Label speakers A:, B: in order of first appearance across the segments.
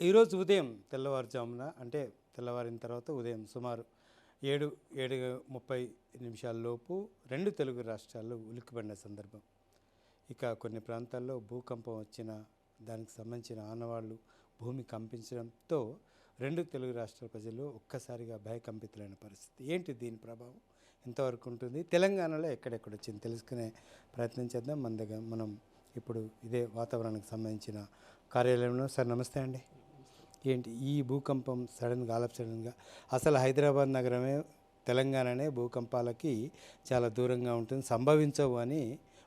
A: ఈరోజు ఉదయం తెల్లవారుజామున అంటే తెల్లవారిన తర్వాత ఉదయం సుమారు ఏడు ఏడు ముప్పై నిమిషాల్లోపు రెండు తెలుగు రాష్ట్రాల్లో ఉలిక్కిపడిన సందర్భం. ఇక కొన్ని ప్రాంతాల్లో భూకంపం వచ్చిన దానికి సంబంధించిన ఆనవాళ్ళు భూమి కంపించడంతో రెండు తెలుగు రాష్ట్రాల ప్రజలు ఒక్కసారిగా భయకంపితులైన పరిస్థితి. ఏంటి దీని ప్రభావం? ఎంతవరకు ఉంటుంది? తెలంగాణలో ఎక్కడెక్కడ వచ్చింది? తెలుసుకునే ప్రయత్నం చేద్దాం. మన దగ్గర మనం ఇప్పుడు ఇదే వాతావరణానికి సంబంధించిన కార్యాలయంలో. సార్ నమస్తే అండి. ఏంటి? ఈ భూకంపం సడన్గా ఆలప్ సడన్గా అసలు హైదరాబాద్ నగరమే తెలంగాణనే భూకంపాలకి చాలా దూరంగా ఉంటుంది. సంభవించవు అని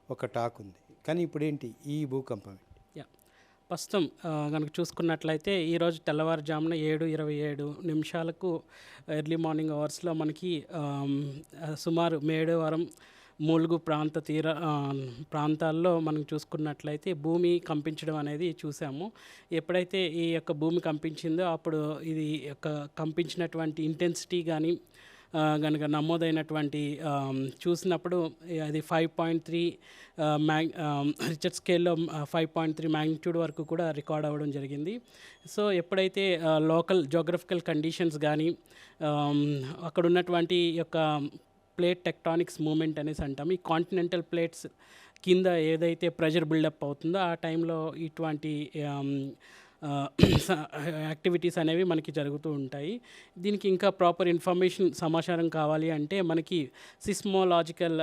A: ఒక టాక్ ఉంది. కానీ ఇప్పుడు ఏంటి ఈ భూకంపం
B: ప్రస్తుతం కనుక చూసుకున్నట్లయితే ఈరోజు తెల్లవారుజామున ఏడు ఇరవై ఏడు నిమిషాలకు ఎర్లీ మార్నింగ్ అవర్స్లో మనకి సుమారు మేడవరం మూలుగు ప్రాంత తీర ప్రాంతాల్లో మనం చూసుకున్నట్లయితే భూమి కంపించడం అనేది చూసాము. ఎప్పుడైతే ఈ యొక్క భూమి కంపించిందో అప్పుడు ఇది యొక్క కంపించినటువంటి ఇంటెన్సిటీ కానీ కనుక నమోదైనటువంటి చూసినప్పుడు అది five point three mag Richter స్కేల్లో ఫైవ్ పాయింట్ త్రీ మ్యాగ్నిట్యూడ్ వరకు కూడా రికార్డ్ అవ్వడం జరిగింది. సో ఎప్పుడైతే లోకల్ జోగ్రఫికల్ కండిషన్స్ కానీ అక్కడ ఉన్నటువంటి యొక్క ప్లేట్ టెక్టానిక్స్ మూమెంట్ అనేసి అంటాం ఈ కాంటినెంటల్ ప్లేట్స్ కింద ఏదైతే ప్రెషర్ బిల్డప్ అవుతుందో ఆ టైంలో ఇటువంటి యాక్టివిటీస్ అనేవి మనకి జరుగుతూ ఉంటాయి. దీనికి ఇంకా ప్రాపర్ ఇన్ఫర్మేషన్ సమాచారం కావాలి అంటే మనకి సిస్మోలాజికల్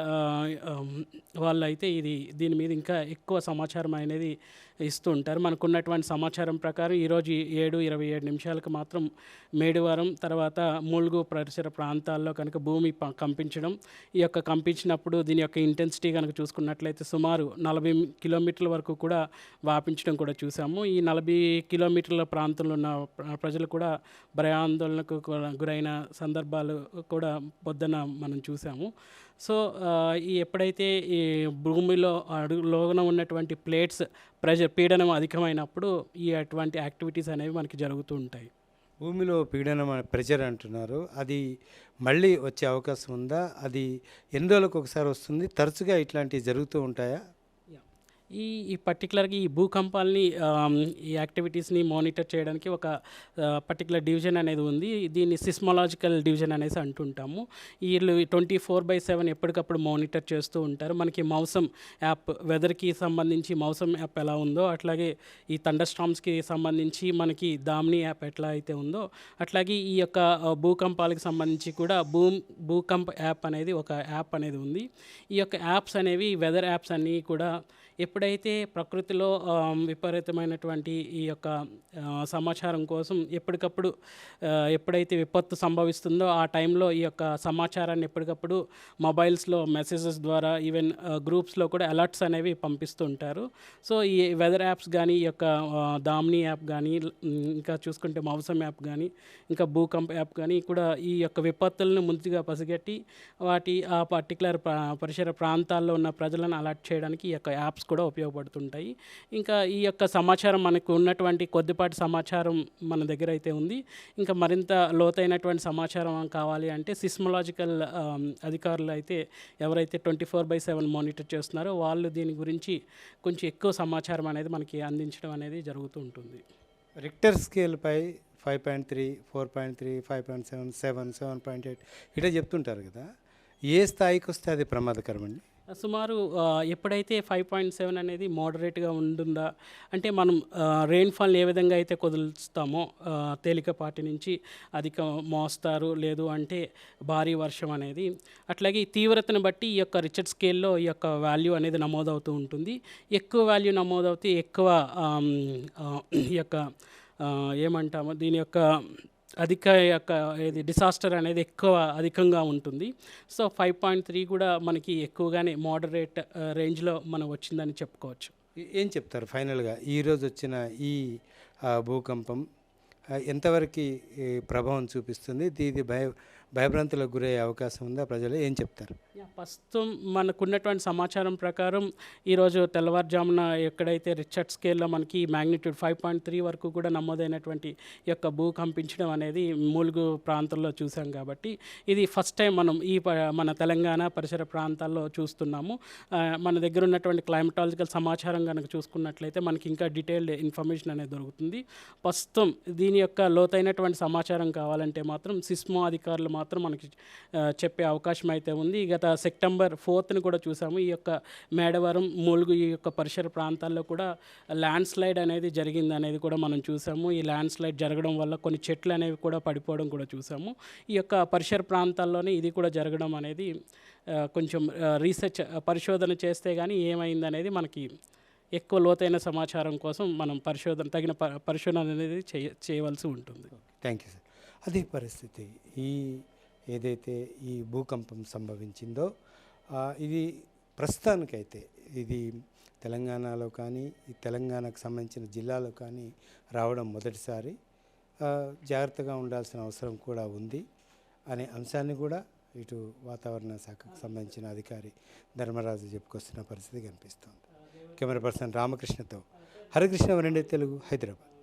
B: వాళ్ళైతే ఇది దీని మీద ఇంకా ఎక్కువ సమాచారం అనేది ఇస్తూ ఉంటారు. మనకున్నటువంటి సమాచారం ప్రకారం ఈరోజు ఏడు ఇరవై ఏడు నిమిషాలకు మాత్రం మేడివారం తర్వాత మూలుగు పరిసర ప్రాంతాల్లో కనుక భూమి ప- కంపించడం. ఈ యొక్క కంపించినప్పుడు దీని యొక్క ఇంటెన్సిటీ కనుక చూసుకున్నట్లయితే సుమారు నలభై కిలోమీటర్ల వరకు కూడా వ్యాపించడం కూడా చూసాము. ఈ నలభై కిలోమీటర్ల ప్రాంతంలో ఉన్న ప్రజలు కూడా భయాందోళనకు గురైన సందర్భాలు కూడా పొద్దున మనం చూసాము. సో ఈ ఎప్పుడైతే ఈ భూమిలో అడుగులోన ఉన్నటువంటి ప్లేట్స్ ప్రెజర్ పీడనం అధికమైనప్పుడు ఈ అటువంటి యాక్టివిటీస్ అనేవి మనకి జరుగుతూ ఉంటాయి.
A: భూమిలో పీడనం అనే ప్రెషర్ అంటున్నారు. అది మళ్ళీ వచ్చే అవకాశం ఉందా? అది ఎన్ని రోజులకు ఒకసారి వస్తుంది? తరచుగా ఇట్లాంటివి జరుగుతూ ఉంటాయా?
B: ఈ ఈ పర్టికులర్గా ఈ భూకంపాలని ఈ యాక్టివిటీస్ని మానిటర్ చేయడానికి ఒక పర్టికులర్ డివిజన్ అనేది ఉంది. దీన్ని సిస్మలాజికల్ డివిజన్ అనేసి అంటుంటాము. వీళ్ళు ట్వంటీ ఫోర్ బై సెవెన్ ఎప్పటికప్పుడు మానిటర్ చేస్తూ ఉంటారు. మనకి మౌసం యాప్ వెదర్కి సంబంధించి మౌసం యాప్ ఎలా ఉందో అట్లాగే ఈ థండర్ స్టామ్స్కి సంబంధించి మనకి దామిని యాప్ ఎట్లా అయితే ఉందో అట్లాగే ఈ యొక్క భూకంపాలకు సంబంధించి కూడా భూమ్ భూకంప యాప్ అనేది ఒక యాప్ అనేది ఉంది. ఈ యొక్క యాప్స్ అనేవి వెదర్ యాప్స్ అన్నీ కూడా ఎప్పుడైతే ప్రకృతిలో విపరీతమైనటువంటి ఈ యొక్క సమాచారం కోసం ఎప్పటికప్పుడు ఎప్పుడైతే విపత్తు సంభవిస్తుందో ఆ టైంలో ఈ యొక్క సమాచారాన్ని ఎప్పటికప్పుడు మొబైల్స్లో మెసేజెస్ ద్వారా ఈవెన్ గ్రూప్స్లో కూడా అలర్ట్స్ అనేవి పంపిస్తూ ఉంటారు సో ఈ వెదర్ యాప్స్ కానీ ఈ యొక్క దామ్ని దామిని యాప్ కానీ ఇంకా చూసుకుంటే మౌసం యాప్ కానీ ఇంకా భూకంప యాప్ కానీ కూడా ఈ యొక్క విపత్తులను ముందుగా పసిగట్టి వాటి ఆ పర్టికులర్ పరిసర ప్రాంతాల్లో ఉన్న ప్రజలను అలర్ట్ చేయడానికి ఈ యొక్క యాప్స్ కూడా ఉపయోగపడుతుంటాయి. ఇంకా ఈ యొక్క సమాచారం మనకు ఉన్నటువంటి కొద్దిపాటి సమాచారం మన దగ్గర అయితే ఉంది. ఇంకా మరింత లోతైనటువంటి సమాచారం కావాలి అంటే సిస్మలాజికల్ అధికారులు అయితే ఎవరైతే twenty four by seven monitor చేస్తున్నారో వాళ్ళు దీని గురించి కొంచెం ఎక్కువ సమాచారం అనేది మనకి అందించడం అనేది జరుగుతూ ఉంటుంది.
A: Richter స్కేల్పై five point three four point three five point seven seven seven point eight ఇట్లా చెప్తుంటారు కదా. ఏ స్థాయికి వస్తే అది ప్రమాదకరం అండి
B: సుమారు ఎప్పుడైతే ఫైవ్ పాయింట్ సెవెన్ అనేది మోడరేట్గా ఉంటుందా? అంటే మనం రెయిన్ఫాల్ ఏ విధంగా అయితే కుదులుస్తామో తేలికపాటి నుంచి అధిక మోస్తారు లేదు అంటే భారీ వర్షం అనేది. అట్లాగే తీవ్రతను బట్టి ఈ యొక్క రిచర్డ్ స్కేల్లో ఈ యొక్క వాల్యూ అనేది నమోదవుతూ ఉంటుంది. ఎక్కువ వాల్యూ నమోదవుతే ఎక్కువ ఈ యొక్క ఏమంటాము ఏమంటామో? దీని యొక్క అధిక యొక్క ఇది డిసాస్టర్ అనేది ఎక్కువ అధికంగా ఉంటుంది. సో ఫైవ్ పాయింట్ త్రీ కూడా మనకి ఎక్కువగానే మోడరేట్ రేంజ్లో uh, మనం వచ్చిందని చెప్పుకోవచ్చు.
A: ఏం చెప్తారు ఫైనల్గా ఈరోజు వచ్చిన ఈ భూకంపం ఎంతవరకు ప్రభావం చూపిస్తుంది? ఇది భయ భయభ్రాంతులకు గురయ్యే అవకాశం ఉందా? ప్రజలు ఏం చెప్తారు?
B: ప్రస్తుతం మనకున్నటువంటి సమాచారం ప్రకారం ఈరోజు తెల్లవారుజామున ఎక్కడైతే రిచర్డ్ స్కేల్లో మనకి మ్యాగ్నిట్యూడ్ ఫైవ్ పాయింట్ త్రీ వరకు కూడా నమోదైనటువంటి యొక్క భూ కంపించడం అనేది మూలుగు ప్రాంతంలో చూసాం కాబట్టి ఇది ఫస్ట్ టైం మనం ఈ ప- మన తెలంగాణ పరిసర ప్రాంతాల్లో చూస్తున్నాము. మన దగ్గర ఉన్నటువంటి క్లైమటాలజికల్ సమాచారం కనుక చూసుకున్నట్లయితే మనకి ఇంకా డీటెయిల్డ్ ఇన్ఫర్మేషన్ అనేది దొరుకుతుంది. ప్రస్తుతం దీని యొక్క లోతైనటువంటి సమాచారం కావాలంటే మాత్రం సిస్మో అధికారులు మాత్రం మనకి చెప్పే అవకాశం అయితే ఉంది. గత సెప్టెంబర్ ఫోర్త్ని కూడా చూసాము. ఈ యొక్క మేడవరం మూలుగు ఈ యొక్క పరిసర ప్రాంతాల్లో కూడా ల్యాండ్ స్లైడ్ అనేది జరిగింది అనేది కూడా మనం చూసాము. ఈ ల్యాండ్ స్లైడ్ జరగడం వల్ల కొన్ని చెట్లు అనేవి కూడా పడిపోవడం కూడా చూసాము. ఈ యొక్క పరిసర ప్రాంతాల్లోనే ఇది కూడా జరగడం అనేది కొంచెం రీసెర్చ్ పరిశోధన చేస్తే కానీ ఏమైంది అనేది మనకి ఎక్కువ లోతైన సమాచారం కోసం మనం పరిశోధన తగిన ప- పరిశోధన అనేది చేయ చేయవలసి ఉంటుంది.
A: Thank you sir. అదే పరిస్థితి ఈ ఏదైతే ఈ భూకంపం సంభవించిందో ఇది ప్రస్తుతానికైతే ఇది తెలంగాణలో కానీ ఈ తెలంగాణకు సంబంధించిన జిల్లాలో కానీ రావడం మొదటిసారి. జాగ్రత్తగా ఉండాల్సిన అవసరం కూడా ఉంది అనే అంశాన్ని కూడా ఇటు వాతావరణ శాఖకు సంబంధించిన అధికారి ధర్మరాజు చెప్పుకొస్తున్న పరిస్థితి కనిపిస్తోంది. కెమెరా పర్సన్ రామకృష్ణతో హరికృష్ణ వరండే తెలుగు హైదరాబాద్.